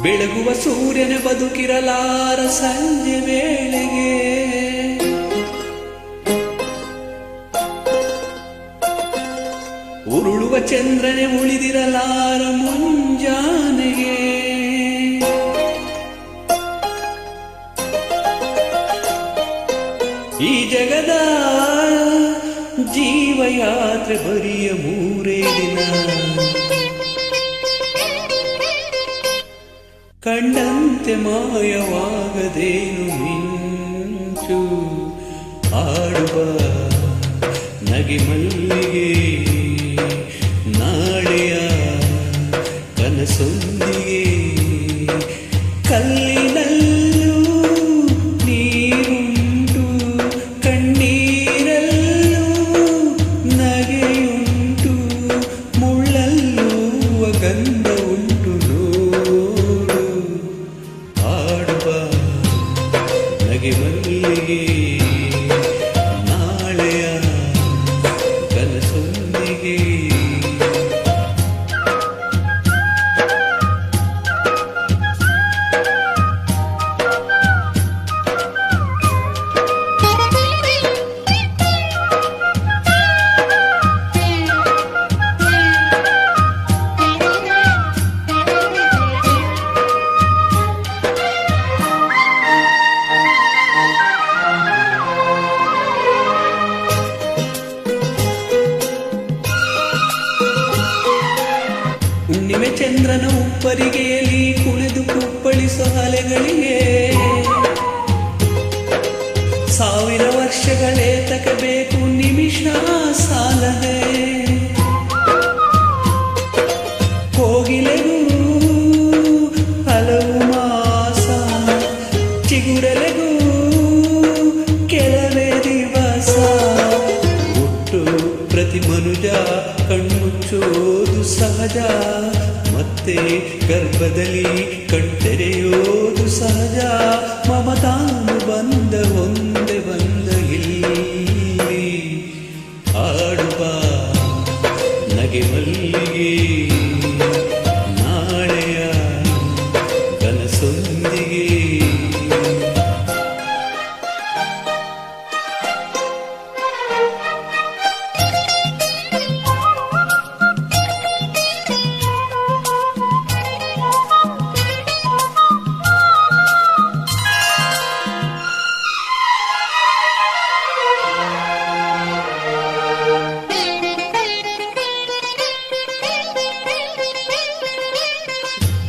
ಬೆಳಗುವ ಸೂರ್ಯನ ಬದುಕಿರಲಾರ ಸಂಜೆ ವೇಳೆಗೆ. ಉರುಳುವ ಚಂದ್ರನೆ ಉಳಿದಿರಲಾರ ಮುಂಜಾನೆಗೆ. ಈ ಜಗದ ಜೀವಯಾತ್ರೆ ಬರಿಯ ಮೂರೇ ದಿನ. ಕಂಡಂತೆ ಮಾಯವಾಗದೇನು ಮಿಂಚು? ಆಡುವ ನಗೆ ಮಲ್ಲಿಗೆ ನಾಳೆಯ ಕನಸೊಂದಿಗೆ ನಗೆ ಮಲ್ಲಿಗೆ ಚಂದ್ರನ ಉಪ್ಪರಿಗೆಯಲ್ಲಿ ಕುಣಿದು ಕುಪ್ಪಳಿಸೋ ಅಲೆಗಳಿಗೆ ಸಾವಿರ ವರ್ಷಗಳೇ ತಕಬೇಕು ನಿಮಿಷ ಸಾಲದೆ ಕೋಗಿಲೆಗೂ ಹಲವು ಮಾಸ, ಚಿಗುರೆಲೆಗೂ ಕೆಲವೇ ದಿವಸ. ಮನುಜ ಕಣ್ಮುಚ್ಚೋದು ಸಹಜ. ಮತ್ತೆ ಗರ್ಭದಲ್ಲಿ ಕಣ್ತೆರೆಯೋದು ಸಹಜ. ಮಮತಾನು ಬಂದ ಒಂದೆ ಬಂದ ಇಲ್ಲಿ. ಆಡುವ ನಗೆ ಮಲ್ಲಿಗೆ.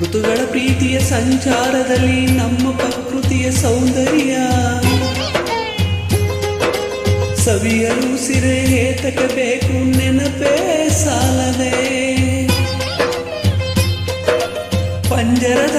ಋತುಗಳ ಪ್ರೀತಿಯ ಸಂಚಾರದಲ್ಲಿ ನಮ್ಮ ಪ್ರಕೃತಿಯ ಸೌಂದರ್ಯ. ಸವಿಯಲು ಸಿರೆ ಏತಕಬೇಕು ನೆನಪೇ ಸಾಲದೆ. ಪಂಜರದ